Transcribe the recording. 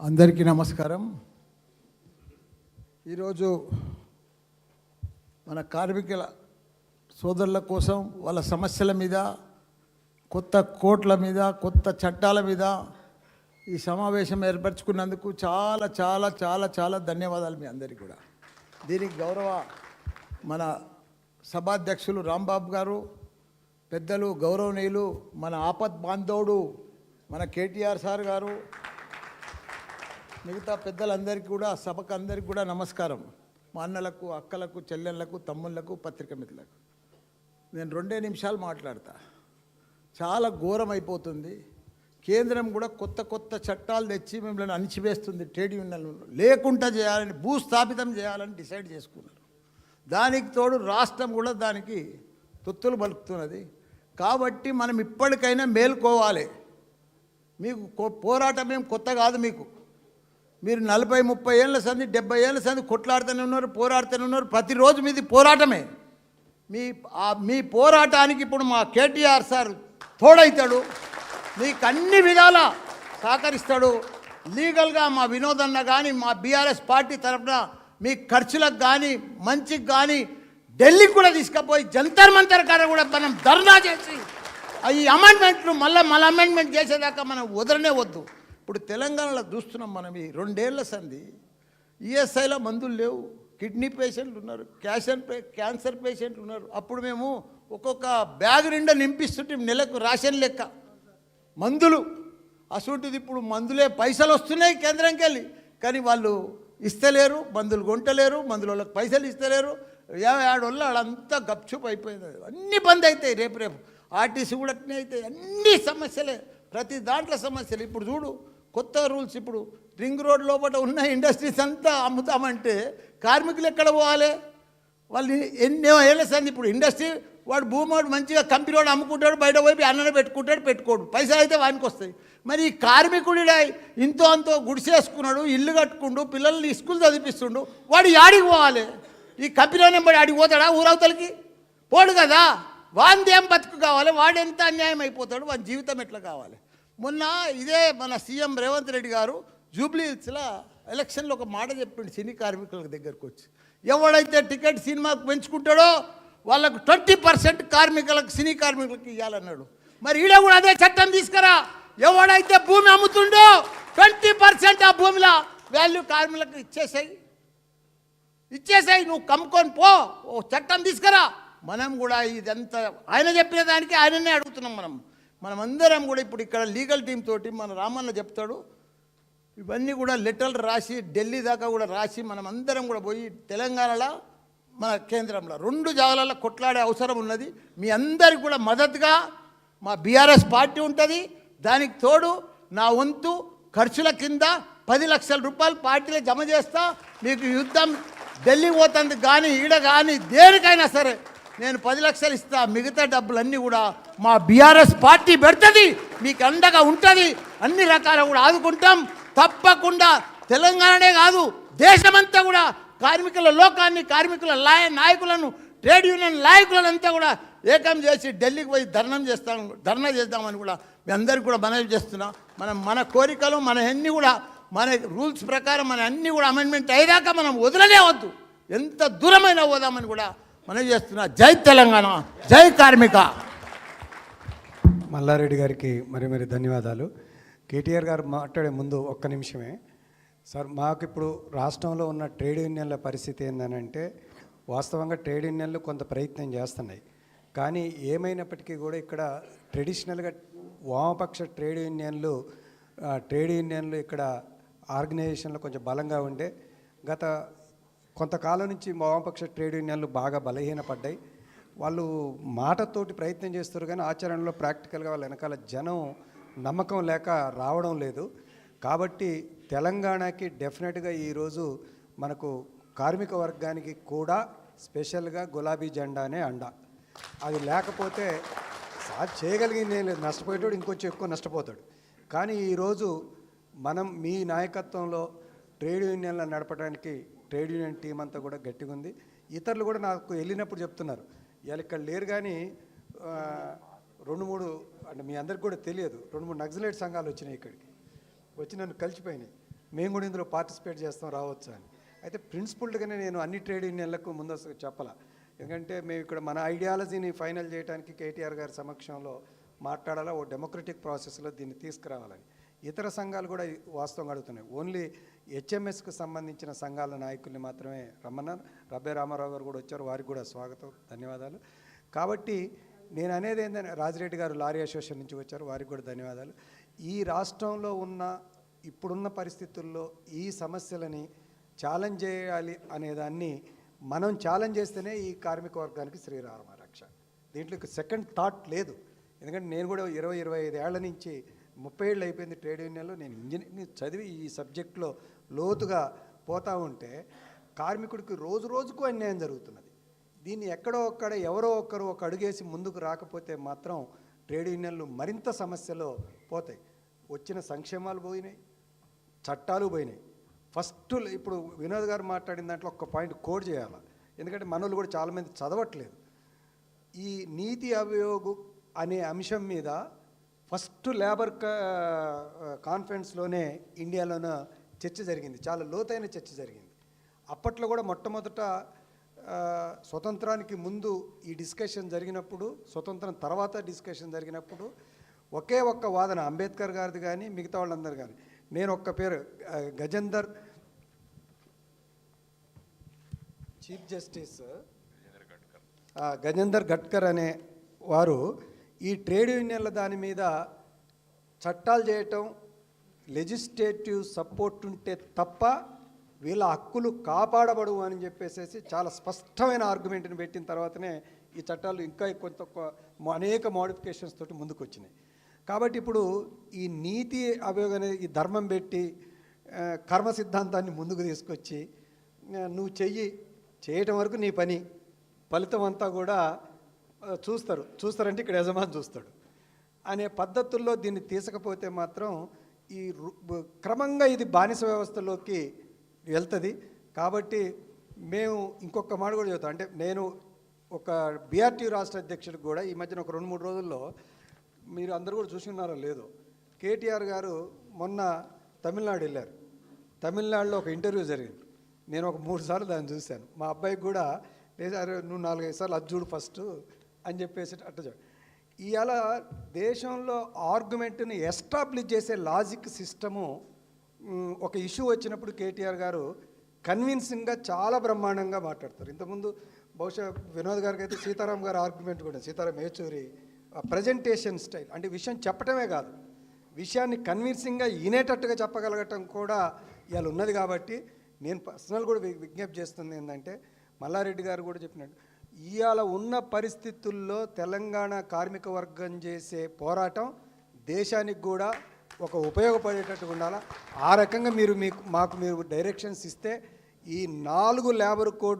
అందరికీ నమస్కారం. ఈరోజు మన కార్మికుల సోదరుల కోసం వాళ్ళ సమస్యల మీద కొత్త కోట్ల మీద కొత్త చట్టాల మీద ఈ సమావేశం ఏర్పరచుకున్నందుకు చాలా చాలా చాలా చాలా ధన్యవాదాలు మీ అందరికీ కూడా. దీనికి గౌరవ మన సభాధ్యక్షులు రాంబాబు గారు పెద్దలు గౌరవనీయులు మన ఆపత్ బాంధవుడు మన కేటీఆర్ సార్ గారు మిగతా పెద్దలందరికీ కూడా సభకు అందరికీ కూడా నమస్కారం. మా అన్నలకు అక్కలకు చెల్లెళ్ళకు తమ్ముళ్ళకు పత్రిక మిత్రులకు. నేను రెండే నిమిషాలు మాట్లాడతా. చాలా ఘోరం అయిపోతుంది కేంద్రం కూడా కొత్త కొత్త చట్టాలు తెచ్చి మిమ్మల్ని అణిచివేస్తుంది. ట్రేడ్ యూనియన్లు లేకుండా చేయాలని భూస్థాపితం చేయాలని డిసైడ్ చేసుకున్నారు. దానికి తోడు రాష్ట్రం కూడా దానికి తొత్తులు పలుకుతున్నది. కాబట్టి మనం ఇప్పటికైనా మేల్కోవాలి. మీకు కో- పోరాటం ఏం కొత్త కాదు మీకు. మీరు నలభై ముప్పై ఏళ్ళ సంది డెబ్బై ఏళ్ళ సంది కొట్లాడుతూనే ఉన్నారు పోరాడుతూనే ఉన్నారు. ప్రతిరోజు మీది పోరాటమే. మీ మీ పోరాటానికి ఇప్పుడు మా కేటీఆర్ సార్ తోడైతాడు. మీకు అన్ని విధాల సహకరిస్తాడు. లీగల్గా మా వినోదన్న కానీ మా బీఆర్ఎస్ పార్టీ తరఫున మీ ఖర్చులకు కానీ మంచికి కానీ ఢిల్లీకి కూడా తీసుకుపోయి జంతర్ మంతర్ కాడ కూడా మనం ధర్నా చేసి ఈ అమెండ్మెంట్లు మళ్ళీ మళ్ళీ అమెండ్మెంట్ చేసేదాకా మనం వదలనే వద్దు. ఇప్పుడు తెలంగాణలో చూస్తున్నాం మనం ఈ రెండేళ్ళ సంధి ఈఎస్ఐలో మందులు లేవు కిడ్నీ పేషెంట్లు ఉన్నారు క్యాషన్ క్యాన్సర్ పేషెంట్లు ఉన్నారు. అప్పుడు మేము ఒక్కొక్క బ్యాగ్ నిండా నింపిస్తుంటే నెలకు రేషన్ లెక్క మందులు. అసూటిది ఇప్పుడు మందులే పైసలు వస్తున్నాయి కేంద్రంకి వెళ్ళి. కానీ వాళ్ళు ఇస్తలేరు మందులు కొంటలేరు మందుల వాళ్ళకి పైసలు ఇస్తలేరు. ఏడాడోళ్ళు వాళ్ళంతా గప్చుప్ అయిపోయింది. అన్ని బంద్ అవుతాయి రేపు రేపు. ఆర్టీసీ కూడా అట్నే అవుతాయి అన్ని సమస్యలే ప్రతి దాంట్లో సమస్యలు. ఇప్పుడు చూడు కొత్త రూల్స్ ఇప్పుడు రింగ్ రోడ్ లోపల ఉన్న ఇండస్ట్రీస్ అంతా అమ్ముతామంటే కార్మికులు ఎక్కడ పోవాలి? వాళ్ళు ఎన్నో ఏళ్ళ ఇప్పుడు ఇండస్ట్రీ వాడు భూమి వాడు మంచిగా కంపెనీ వాడు అమ్ముకుంటాడు బయట పోయి అన్ననే పెట్టుకుంటాడు పెట్టుకోడు. పైసలు అయితే వానికి వస్తాయి. మరి ఈ కార్మికుడి ఇంతో అంతో గుడిసేసుకున్నాడు ఇల్లు కట్టుకుండు పిల్లల్ని స్కూల్ చదివిస్తుండు వాడు యాడికి పోవాలి? ఈ కంపెనీ నెంబడి ఆడికి పోతాడా ఊరవతలకి పోడు కదా. వాంది ఏం బతుకు కావాలి? వాడు ఎంత అన్యాయం అయిపోతాడు? వాని జీవితం ఎట్లా కావాలి? మొన్న ఇదే మన సీఎం రేవంత్ రెడ్డి గారు జూబ్లీ హిల్స్లో ఎలక్షన్లో ఒక మాట చెప్పిండు సినీ కార్మికుల దగ్గరకు వచ్చి. ఎవడైతే టికెట్ సినిమాకు పెంచుకుంటాడో వాళ్ళకు ట్వంటీ పర్సెంట్ కార్మికులకు సినీ కార్మికులకు ఇవ్వాలన్నాడు మరి ఈడ కూడా అదే చట్టం తీసుకురా. ఎవడైతే భూమి అమ్ముతుండో ట్వంటీ పర్సెంట్ ఆ భూమిలో వాల్యూ కార్మికులకు ఇచ్చేసాయి. ఇచ్చేసాయి నువ్వు కమ్ముకొని పో ఓ చట్టం తీసుకురా. మనం కూడా ఇదంతా ఆయన చెప్పిన దానికి ఆయననే అడుగుతున్నాం మనం. మనం అందరం కూడా ఇప్పుడు ఇక్కడ లీగల్ టీం తోటి మన రామన్న చెప్తాడు ఇవన్నీ కూడా లెటర్లు రాసి ఢిల్లీ దాకా కూడా రాసి మనం అందరం కూడా పోయి తెలంగాణలో మన కేంద్రంలో రెండు జాగాలలో కొట్లాడే అవసరం ఉన్నది. మీ అందరికి కూడా మద్దతుగా మా బీఆర్ఎస్ పార్టీ ఉంటుంది. దానికి తోడు నా వంతు ఖర్చుల కింద పది లక్షల రూపాయలు పార్టీలో జమ చేస్తా. మీకు యుద్ధం ఢిల్లీ పోతుంది కానీ ఈడ కానీ దేనికైనా సరే నేను పది లక్షలు ఇస్తా మిగతా డబ్బులన్నీ కూడా మా బీఆర్ఎస్ పార్టీ పెడుతుంది మీకు అండగా ఉంటుంది అన్ని రకాల కూడా ఆదుకుంటాం. తప్పకుండా తెలంగాణనే కాదు దేశమంతా కూడా కార్మికుల లోకాన్ని కార్మికుల లాయ నాయకులను ట్రేడ్ యూనియన్ నాయకులను అంతా కూడా ఏకం చేసి ఢిల్లీకి పోయి ధర్నం చేస్తాం ధర్నా చేద్దామని కూడా మీ అందరికీ కూడా మనవి చేస్తున్నాం. మనం మన కోరికలు మన అన్నీ కూడా మన రూల్స్ ప్రకారం మన అన్నీ కూడా అమెండ్మెంట్ అయ్యాక మనం వదలలేవద్దు ఎంత దూరమైన పోదామని కూడా మనం చేస్తున్నా. జై తెలంగాణ. జై కార్మిక. మల్లారెడ్డి గారికి మరి మరి ధన్యవాదాలు. కేటీఆర్ గారు మాట్లాడే ముందు ఒక్క నిమిషమే. సార్ మాకు ఇప్పుడు రాష్ట్రంలో ఉన్న ట్రేడ్ యూనియన్ల పరిస్థితి ఏంటనంటే వాస్తవంగా ట్రేడ్ యూనియన్లు కొంత ప్రయత్నం చేస్తున్నాయి. కానీ ఏమైనప్పటికీ కూడా ఇక్కడ ట్రెడిషనల్గా వామపక్ష ట్రేడ్ యూనియన్లు ట్రేడ్ యూనియన్లు ఇక్కడ ఆర్గనైజేషన్లు కొంచెం బలంగా ఉండే గత కొంతకాలం నుంచి వామపక్ష ట్రేడ్ యూనియన్లు బాగా బలహీనపడ్డాయి. వాళ్ళు మాటతోటి ప్రయత్నం చేస్తారు కానీ ఆచరణలో ప్రాక్టికల్గా వాళ్ళ వెనకాల జనం నమ్మకం లేక రావడం లేదు. కాబట్టి తెలంగాణకి డెఫినెట్గా ఈరోజు మనకు కార్మిక వర్గానికి కూడా స్పెషల్గా గులాబీ జెండానే అండ. అది లేకపోతే సార్ చేయగలిగింది లేదు. నష్టపోయేటోడు ఇంకొంచెం ఎక్కువ నష్టపోతాడు. కానీ ఈరోజు మనం మీ నాయకత్వంలో ట్రేడ్ యూనియన్లను నడపడానికి ట్రేడ్ యూనియన్ టీం అంతా కూడా గట్టిగా ఉంది. ఇతరులు కూడా నాకు వెళ్ళినప్పుడు చెప్తున్నారు. ఇవాళ ఇక్కడ లేరు కానీ రెండు మూడు అంటే మీ అందరికి కూడా తెలియదు రెండు మూడు నక్సలైట్ సంఘాలు వచ్చినాయి ఇక్కడికి. వచ్చి నన్ను కలిసిపోయినాయి. మేము కూడా ఇందులో పార్టిసిపేట్ చేస్తాం రావచ్చు అని. అయితే ప్రిన్సిపల్డ్గానే నేను అన్ని ట్రేడ్ యూనియన్లకు ముందస్తు చెప్పాల. ఎందుకంటే మేము ఇక్కడ మన ఐడియాలజీని ఫైనల్ చేయడానికి కేటీఆర్ గారి సమక్షంలో మాట్లాడాలా ఓ డెమోక్రటిక్ ప్రాసెస్లో దీన్ని తీసుకురావాలని. ఇతర సంఘాలు కూడా వాస్తవం వాస్తవంగా అడుగుతున్నాయి. ఓన్లీ హెచ్ఎంఎస్కి సంబంధించిన సంఘాల నాయకుల్ని మాత్రమే రమ్మన్నారు రబ్బే రామారావు గారు కూడా వచ్చారు. వారికి కూడా స్వాగతం ధన్యవాదాలు. కాబట్టి నేను అనేది ఏంటంటే రాజిరెడ్డి గారు లారీ అసోసియేషన్ నుంచి వచ్చారు. వారికి కూడా ధన్యవాదాలు. ఈ రాష్ట్రంలో ఉన్న ఇప్పుడున్న పరిస్థితుల్లో ఈ సమస్యలని ఛాలెంజ్ చేయాలి అనేదాన్ని మనం ఛాలెంజ్ చేస్తేనే ఈ కార్మిక వర్గానికి శ్రీరామ రక్ష దీంట్లో సెకండ్ థాట్ లేదు. ఎందుకంటే నేను కూడా ఇరవై ఇరవై ఐదు ఏళ్ళ నుంచి ముప్పై ఏళ్ళు అయిపోయింది ట్రేడ్ యూనియన్లో. నేను ఇంజనీరింగ్ చదివి ఈ సబ్జెక్ట్లో లోతుగా పోతా ఉంటే కార్మికుడికి రోజు రోజుకు అన్యాయం జరుగుతున్నది. దీన్ని ఎక్కడో ఒక్కడ ఎవరో ఒక్కరు ఒక అడుగేసి ముందుకు రాకపోతే మాత్రం ట్రేడ్ యూనియన్లు మరింత సమస్యలో పోతాయి. వచ్చిన సంక్షేమాలు పోయినాయి చట్టాలు పోయినాయి. ఫస్ట్ ఇప్పుడు వినోద్ గారు మాట్లాడిన దాంట్లో ఒక పాయింట్ కోడ్ చేయాలి? ఎందుకంటే మనోళ్ళు కూడా చాలామంది చదవట్లేదు. ఈ నీతి అభియోగు అనే అంశం మీద ఫస్ట్ లేబర్ కాన్ఫరెన్స్లోనే ఇండియాలోన చర్చ జరిగింది. చాలా లోతైన చర్చ జరిగింది. అప్పట్లో కూడా మొట్టమొదట స్వతంత్రానికి ముందు ఈ డిస్కషన్ జరిగినప్పుడు స్వతంత్రం తర్వాత డిస్కషన్ జరిగినప్పుడు ఒకే ఒక్క వాదన అంబేద్కర్ గారిది కానీ మిగతా వాళ్ళందరూ కానీ. నేను ఒక్క పేరు గజేందర్. చీఫ్ జస్టిస్ గజేందర్ గడ్కర్ అనే వారు ఈ ట్రేడ్ యూనియన్ల దాని మీద చట్టాలు చేయటం లెజిస్లేటివ్ సపోర్ట్ ఉంటే తప్ప వీళ్ళ హక్కులు కాపాడబడు అని చెప్పేసి చాలా స్పష్టమైన ఆర్గ్యుమెంట్ని పెట్టిన తర్వాతనే ఈ చట్టాలు ఇంకా కొంత కొ- అనేక మోడిఫికేషన్స్ తోటి ముందుకు వచ్చినాయి కాబట్టి ఇప్పుడు ఈ నీతి అభియోగం అనేది ఈ ధర్మం పెట్టి కర్మ సిద్ధాంతాన్ని ముందుకు తీసుకొచ్చి నువ్వు చెయ్యి చేయటం వరకు నీ పని ఫలితం అంతా కూడా చూస్తారు. చూస్తారంటే ఇక్కడ యజమాని చూస్తాడు. అనే పద్ధతుల్లో దీన్ని తీసుకపోతే మాత్రం ఈ క్రమంగా ఇది బానిస వ్యవస్థలోకి వెళ్తుంది. కాబట్టి మేము ఇంకొక మాట కూడా చెబుతాం. అంటే నేను ఒక బీఆర్టీ రాష్ట్ర అధ్యక్షుడికి కూడా ఈ మధ్యన ఒక రెండు మూడు రోజుల్లో మీరు అందరూ కూడా చూసి ఉన్నారో లేదో కేటీఆర్ గారు మొన్న తమిళనాడు వెళ్ళారు. తమిళనాడులో ఒక ఇంటర్వ్యూ జరిగింది. నేను ఒక మూడు సార్లు దాన్ని చూశాను. మా అబ్బాయికి కూడా లేదా నువ్వు నాలుగైదు సార్లు అది చూడు ఫస్ట్ అని చెప్పేసి అట్ట ఇవాళ దేశంలో ఆర్గ్యుమెంట్ని ఎస్టాబ్లిష్ చేసే లాజిక్ సిస్టము ఒక ఇష్యూ వచ్చినప్పుడు కేటీఆర్ గారు కన్విన్సింగ్గా చాలా బ్రహ్మాండంగా మాట్లాడతారు. ఇంతకుముందు బహుశా వినోద్ గారికి అయితే సీతారాం గారి ఆర్గ్యుమెంట్ కూడా సీతారాం ఏచూరి ప్రజెంటేషన్ స్టైల్ అంటే విషయం చెప్పటమే కాదు. విషయాన్ని కన్విన్సింగ్గా వినేటట్టుగా చెప్పగలగటం కూడా ఇవాళ ఉన్నది కాబట్టి నేను పర్సనల్ కూడా విజ్ఞప్తి చేస్తుంది ఏంటంటే మల్లారెడ్డి గారు కూడా చెప్పినట్టు ఇవాళ ఉన్న పరిస్థితుల్లో తెలంగాణ కార్మిక వర్గం చేసే పోరాటం దేశానికి కూడా ఒక ఉపయోగపడేటట్టు ఉండాలా? ఆ రకంగా మీరు మీకు మాకు మీరు డైరెక్షన్స్ ఇస్తే ఈ నాలుగు లేబర్ కోడ్లు